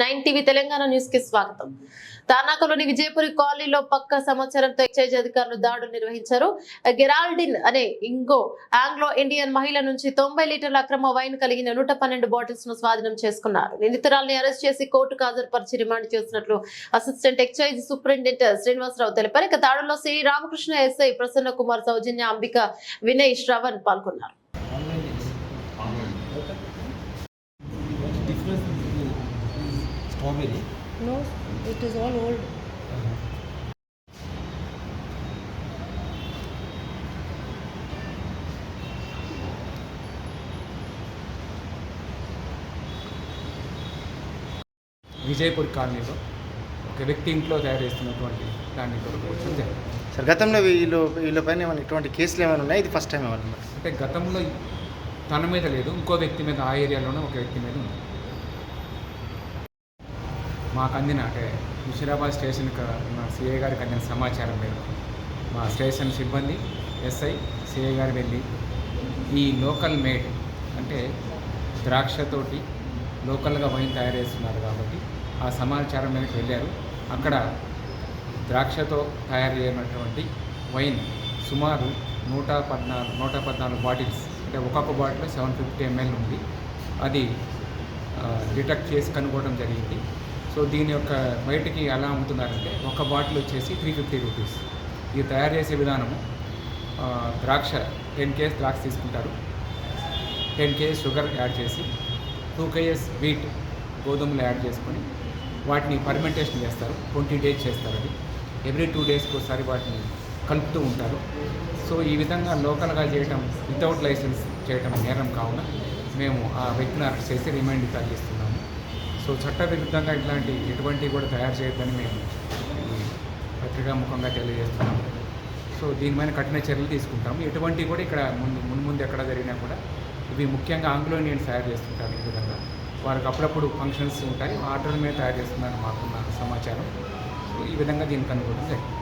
Nine TV Telangana న్యూస్కి స్వాగతం. తానాకలోని విజయపురి కాలనీలో పక్క సమాచారంతో ఎక్సైజ్ అధికారులు దాడులు నిర్వహించారు. గెరాల్డిన్ అనే ఇంగో ఆంగ్లో ఇండియన్ మహిళ నుంచి తొంభై లీటర్ల అక్రమ వైన్ కలిగిన నూట పన్నెండు బాటిల్స్ను స్వాధీనం చేసుకున్నారు. నిందితురాల్ని అరెస్ట్ చేసి కోర్టుకు హాజరుపరిచి రిమాండ్ చేసినట్లు అసిస్టెంట్ ఎక్సైజ్ సూపరింటెండెంట్ శ్రీనివాసరావు తెలిపారు. ఇక దాడుల్లో శ్రీ రామకృష్ణ ఎస్ఐ ప్రసన్న కుమార్ సౌజన్య అంబిక వినయ్ శ్రవణ్ పాల్గొన్నారు. Strawberry No, it is all old. Vijayapur కాలనీలో ఒక వ్యక్తి ఇంట్లో తయారు చేస్తున్నటువంటి దాన్ని దొరకవచ్చు సార్ గతంలో వీళ్ళు వీళ్ళ పైన ఏమైనా ఇటువంటి కేసులు ఏమైనా ఉన్నాయి? ఇది ఫస్ట్ టైం ఏమన్నా? అంటే గతంలో తన మీద లేదు ఇంకో వ్యక్తి మీద ఆ ఏరియాలోనే ఒక వ్యక్తి మీద ఉంది. మాకు అందిన అంటే ముషిరాబాద్ స్టేషన్కి ఉన్న సిఐ గారికి అందిన సమాచారం మేరకు మా స్టేషన్ సిబ్బంది ఎస్ఐ సిఐ గారు వెళ్ళి ఈ లోకల్ మేడ్ అంటే ద్రాక్షతోటి లోకల్గా వైన్ తయారు చేస్తున్నారు కాబట్టి ఆ సమాచారం మీదకి వెళ్ళారు. అక్కడ ద్రాక్షతో తయారు చేయనటువంటి వైన్ సుమారు నూట పద్నాలుగు నూట పద్నాలుగు బాటిల్స్ అంటే ఒక్కొక్క బాటిల్ సెవెన్ ఫిఫ్టీ ఎంఎల్ ఉంది. అది డిటెక్ట్ చేసి కనుక్కోవడం జరిగింది. సో దీని యొక్క బయటికి ఎలా అమ్ముతున్నారంటే ఒక బాటిల్ వచ్చేసి త్రీ ఫిఫ్టీ రూపీస్ ఇది తయారు చేసే విధానము. ద్రాక్ష టెన్ కేజెస్ ద్రాక్ష తీసుకుంటారు. టెన్ కేజెస్ షుగర్ యాడ్ చేసి టూ కేజెస్ వీట్ గోధుమలు యాడ్ చేసుకొని వాటిని ఫర్మెంటేషన్ చేస్తారు. ట్వంటీ డేస్ చేస్తారు అది. ఎవ్రీ టూ డేస్కి ఒకసారి వాటిని కలుపుతూ ఉంటారు. సో ఈ విధంగా లోకల్గా చేయటం వితౌట్ లైసెన్స్ చేయటం నేరం కావున మేము ఆ వ్యక్తిని అరెస్ట్ చేసి రిమైండ్ తరలిస్తున్నాము. సో చట్ట విరుద్ధంగా ఇట్లాంటి ఎటువంటివి కూడా తయారు చేయొద్దని మేము పత్రికాముఖంగా తెలియజేస్తున్నాము సో దీనిపైన కఠిన చర్యలు తీసుకుంటాము. ఎటువంటివి కూడా ఇక్కడ ముందు ముందు ముందు ఎక్కడ జరిగినా కూడా ఇవి ముఖ్యంగా ఆంగ్లో ఇండియన్స్ తయారు చేస్తుంటారు ఈ విధంగా. వారికి అప్పుడప్పుడు ఫంక్షన్స్ ఉంటాయి. ఆర్డర్ మీద తయారు చేస్తున్నారని మాకున్న సమాచారం. సో ఈ విధంగా దీనికి అనుకోవడం జరిగింది.